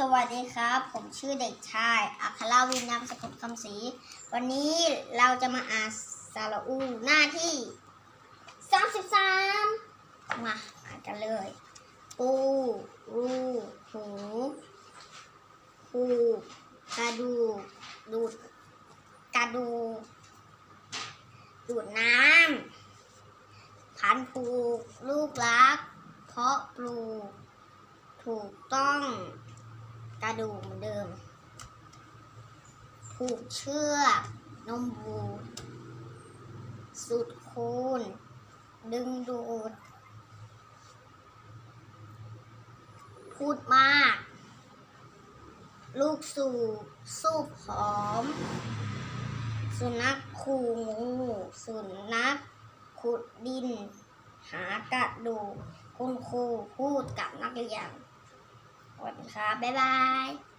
สวัสดีครับ ผมชื่อเด็กชายอัคราวินนามสกุลคำศรีวันนี้เราจะมาอ่านสารอูหน้าที่33มาอ่านกันเลย ปูรูหูปูกระดูกดูดกระดูดูดน้ำพันธุ์ปลูกลูกรัก เพาะปลูก ถูกต้อง กระดูกเหมือนเดิม ผูกเชือกนมบูสุดคูณ ดึงดูด พูดมาก ลูกสูบสูบหอม สุนัขขู่งูสุนัขขุดดิน หากระดูกคุณครูพูดกับนักเรียน สวัสดีครับบ๊ายบาย